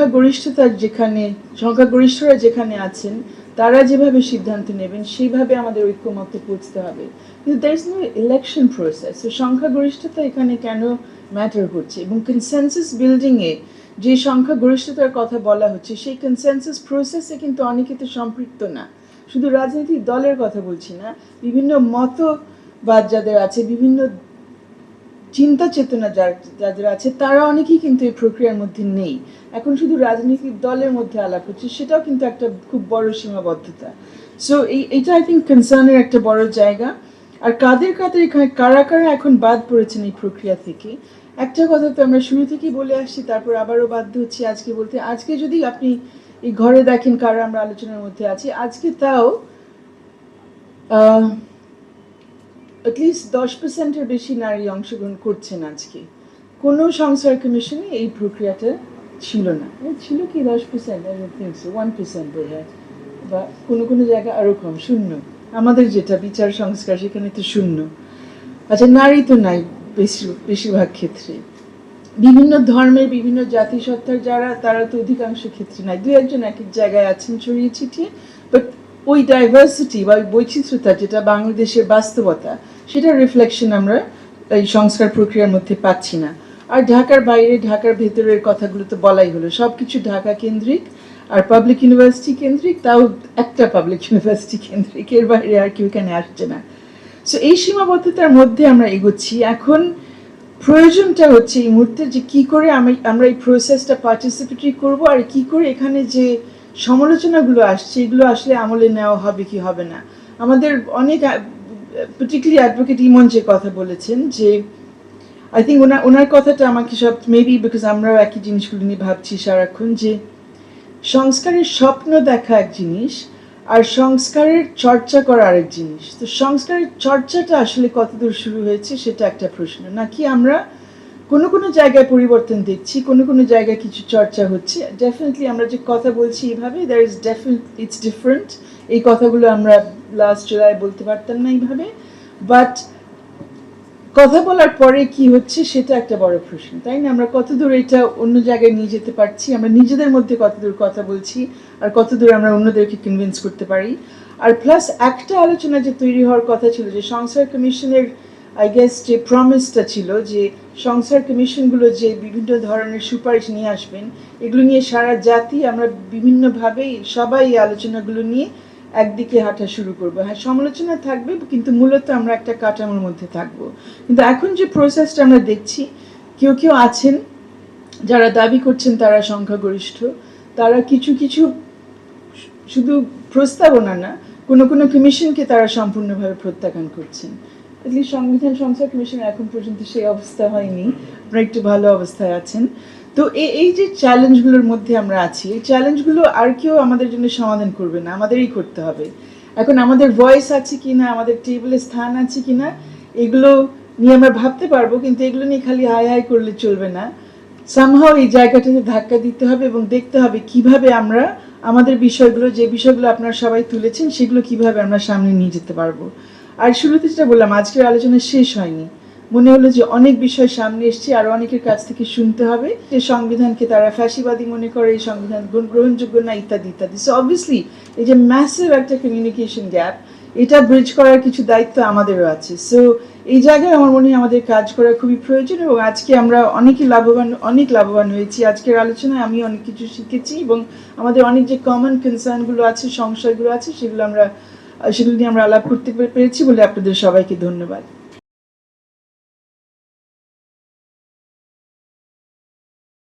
সংখ্যাগরিষ্ঠতা যেখানে, সংখ্যাগরিষ্ঠরা যেখানে আছেন, তারা যেভাবে সিদ্ধান্ত নেবেন, সেইভাবে আমাদের ঐক্যমত্যে পৌঁছতে হবে। কিন্তু there is no election process তো সংখ্যাগরিষ্ঠতা এখানে কেন ম্যাটার করছে? এবং কনসেনসাস বিল্ডিংয়ে যে সংখ্যাগরিষ্ঠতার কথা বলা হচ্ছে, সেই কনসেনসাস প্রসেসে কিন্তু অনেকে তো সম্পৃক্ত না। শুধু রাজনৈতিক দলের কথা বলছি না, বিভিন্ন মতবাদ যাদের আছে, বিভিন্ন চিন্তা চেতনা যার যাদের আছে, তারা অনেকেই কিন্তু এই প্রক্রিয়ার মধ্যে নেই। এখন শুধু রাজনৈতিক দলের মধ্যে আলাপ হচ্ছে, সেটাও কিন্তু একটা খুব বড় সীমাবদ্ধতা। সো এই এটা আই থিঙ্ক কনসার্নের একটা বড় জায়গা। আর কাদের কাদের এখানে কারা কারা এখন বাদ পড়েছেন এই প্রক্রিয়া থেকে? একটা কথা তো আমরা শুরু থেকেই বলে আসছি, তারপর আবারও বাধ্য হচ্ছি আজকে বলতে। আজকে যদি আপনি এই ঘরে দেখেন কারা আমরা আলোচনার মধ্যে আছি, আজকে তাও অ্যাটলিস্ট দশ পার্সেন্টের বেশি নারী অংশগ্রহণ করছেন আজকে। কোনো সংস্কার কমিশনে এই প্রক্রিয়াটা ছিল না। ছিল কি দশ পার্সেন্ট ওয়ান পার্সেন্ট বোধ হয় বা কোনো কোনো জায়গায় আরও কম, শূন্য। আমাদের যেটা বিচার সংস্কার, সেখানে তো শূন্য। আচ্ছা নারী তো নাই বেশি, বেশিরভাগ ক্ষেত্রে। বিভিন্ন ধর্মের, বিভিন্ন জাতিসত্তার যারা, তারা তো অধিকাংশ ক্ষেত্রে নাই। দু একজন এক এক জায়গায় আছেন, ছড়িয়ে ছিটিয়ে বাট ওই ডাইভার্সিটি বা ওই বৈচিত্র্যতা যেটা বাংলাদেশের বাস্তবতা, সেটার রিফ্লেকশন আমরা এই সংস্কার প্রক্রিয়ার মধ্যে পাচ্ছি না। আর ঢাকার বাইরে, ঢাকার ভেতরের কথাগুলো তো বলাই হলো। সব কিছু ঢাকা কেন্দ্রিক আর পাবলিক ইউনিভার্সিটি কেন্দ্রিক, তাও একটা পাবলিক ইউনিভার্সিটি কেন্দ্রিক। এর বাইরে আর কেউ এখানে আসছে না। সো এই সীমাবদ্ধতার মধ্যে আমরা এগোচ্ছি। এখন প্রয়োজনটা হচ্ছে এই মুহূর্তে যে কি করে আমি, আমরা এই প্রসেসটা পার্টিসিপেটরি করব আর কি করে এখানে যে সমালোচনাগুলো আসছে, এগুলো আসলে আমলে নেওয়া হবে কি হবে না? আমাদের অনেক পার্টিকুলারলি অ্যাডভোকেট ইমন যে কথা বলেছেন যে আই থিঙ্ক ওনার ওনার কথাটা আমাকে সব মেবি বিকজ আমরাও একই জিনিসগুলো নিয়ে ভাবছি সারাক্ষণ যে, সংস্কারের স্বপ্ন দেখা এক জিনিস আর সংস্কারের চর্চা করা আরেক জিনিস। তো সংস্কারের চর্চাটা আসলে কতদূর শুরু হয়েছে সেটা একটা প্রশ্ন। নাকি আমরা কোনো কোনো জায়গায় পরিবর্তন দেখছি, কোনো কোনো জায়গায় কিছু চর্চা হচ্ছে। ডেফিনেটলি আমরা যে কথা বলছি এইভাবে there is definite it's different এই কথাগুলো আমরা লাস্ট জুলাই বলতে পারতাম না এইভাবে। বাট কথা বলার পরে কি হচ্ছে সেটা একটা বড় প্রশ্ন, তাই না? আমরা কতদূর এটা অন্য জায়গায় নিয়ে যেতে পারছি, আমরা নিজেদের মধ্যে কতদূর কথা বলছি, আর কতদূর আমরা অন্যদেরকে কনভিন্স করতে পারি। আর প্লাস একটা আলোচনা যে তৈরি হওয়ার কথা ছিল যে সংসার কমিশনের আই গেস যে প্রমিসটা ছিল যে সংসার কমিশনগুলো যে বিভিন্ন ধরনের সুপারিশ নিয়ে আসবেন, এগুলো নিয়ে সারা জাতি আমরা বিভিন্নভাবেই সবাই এই আলোচনাগুলো নিয়ে একদিকে হাঁটা শুরু করব। হ্যাঁ সমালোচনা থাকবে, কিন্তু মূলত আমরা একটা কাঠামোর মধ্যে থাকব। কিন্তু এখন যে প্রসেসটা আমরা দেখছি, কেউ কেউ আছেন, যারা দাবি করছেন তারা সংখ্যাগরিষ্ঠ, তারা কিছু কিছু শুধু প্রস্তাবনা না, কোনো কোনো কমিশনকে তারা সম্পূর্ণভাবে প্রত্যাখ্যান করছেন। সংবিধান সংস্কার কমিশন এখন পর্যন্ত সেই অবস্থা হয়নি। আপনারা একটু ভালো অবস্থায় আছেন। তো এই যে চ্যালেঞ্জগুলোর মধ্যে আমরা আছি, এই চ্যালেঞ্জগুলো আর কেউ আমাদের জন্য সমাধান করবে না, আমাদেরই করতে হবে। এখন আমাদের ভয়েস আছে কি না আমাদের টেবিলে স্থান আছে কি না এগুলো নিয়ে আমরা ভাবতে পারব, কিন্তু এগুলো নিয়ে খালি হাই হাই করলে চলবে না। সামহাও এই জায়গাটাতে ধাক্কা দিতে হবে এবং দেখতে হবে কীভাবে আমরা আমাদের বিষয়গুলো, যে বিষয়গুলো আপনারা সবাই তুলেছেন, সেগুলো কীভাবে আমরা সামনে নিয়ে যেতে পারব। আর শুরুতে যেটা বললাম, আজকের আলোচনা শেষ হয়নি। মনে হলো যে অনেক বিষয় সামনে এসছে, আর অনেকের কাছ থেকে শুনতে হবে। যে সংবিধানকে তারা ফ্যাসিবাদী মনে করে, সংবিধান গ্রহণ- গ্রহণযোগ্য না, ইত্যাদি ইত্যাদি। সো অবভিয়াসলি এই যে ম্যাসিভ একটা কমিউনিকেশন গ্যাপ এটা ব্রিজ করার কিছু দায়িত্ব আমাদেরও আছে। সো এই জায়গায় আমার মনে হয় আমাদের কাজ করা খুবই প্রয়োজন এবং আজকে আমরা অনেকই লাভবান, অনেক লাভবান হয়েছি। আজকের আলোচনায় আমি অনেক কিছু শিখেছি এবং আমাদের অনেক যে কমন কনসার্নগুলো আছে, সংশয়গুলো আছে, সেগুলো আমরা সেগুলো নিয়ে আমরা আলাপ করতে পেরেছি বলে আপনাদের সবাইকে ধন্যবাদ।